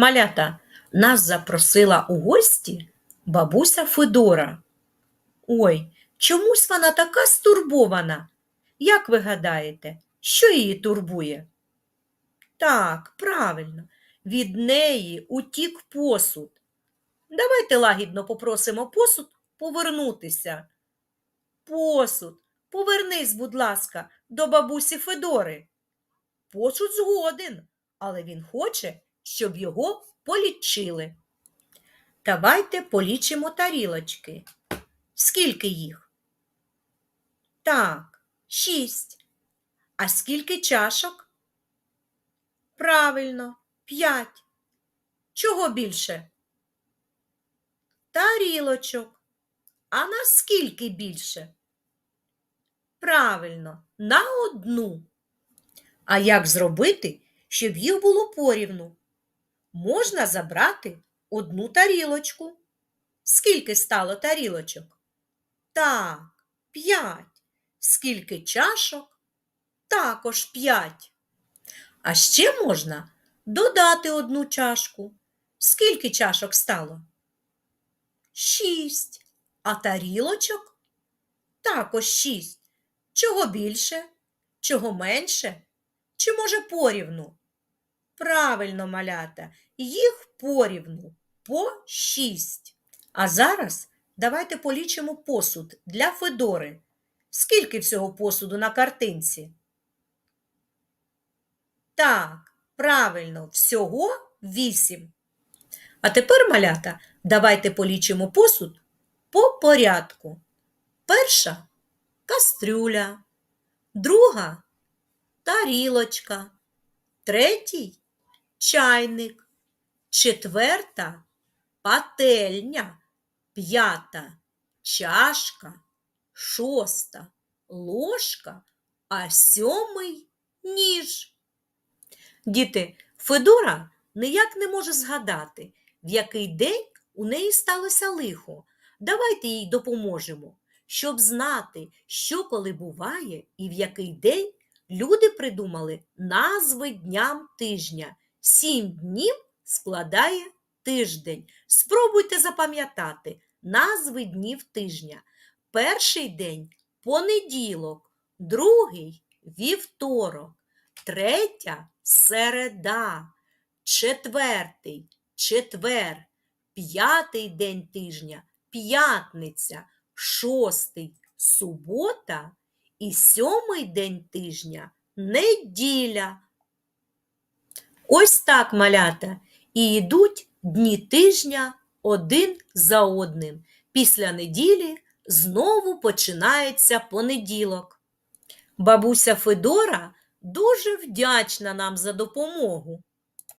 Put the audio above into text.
Малята, нас запросила у гості бабуся Федора. Ой, чомусь вона така стурбована. Як ви гадаєте, що її турбує? Так, правильно, від неї утік посуд. Давайте лагідно попросимо посуд повернутися. Посуд, повернись, будь ласка, до бабусі Федори. Посуд згоден, але він хоче, щоб його полічили. Давайте полічимо тарілочки. Скільки їх? Так, шість. А скільки чашок? Правильно, п'ять. Чого більше? Тарілочок. А на скільки більше? Правильно, на одну. А як зробити, щоб їх було порівну? Можна забрати одну тарілочку. Скільки стало тарілочок? Так, п'ять. Скільки чашок? Також п'ять. А ще можна додати одну чашку. Скільки чашок стало? Шість. А тарілочок? Також шість. Чого більше? Чого менше? Чи може порівну? Правильно, малята, їх порівну по шість. А зараз давайте полічимо посуд для Федори. Скільки всього посуду на картинці? Так, правильно, всього вісім. А тепер, малята, давайте полічимо посуд по порядку. Перша кастрюля, друга тарілочка, третій чайник, четверта пательня, п'ята чашка, шоста ложка, а сьомий ніж. Діти, Федора ніяк не може згадати, в який день у неї сталося лихо. Давайте їй допоможемо, щоб знати, що коли буває і в який день люди придумали назви дням тижня. Сім днів складає тиждень. Спробуйте запам'ятати назви днів тижня. Перший день понеділок, другий вівторок, третя середа, четвертий четвер, п'ятий день тижня п'ятниця, шостий субота і сьомий день тижня неділя. Ось так, малята, і йдуть дні тижня один за одним. Після неділі знову починається понеділок. Бабуся Федора дуже вдячна нам за допомогу.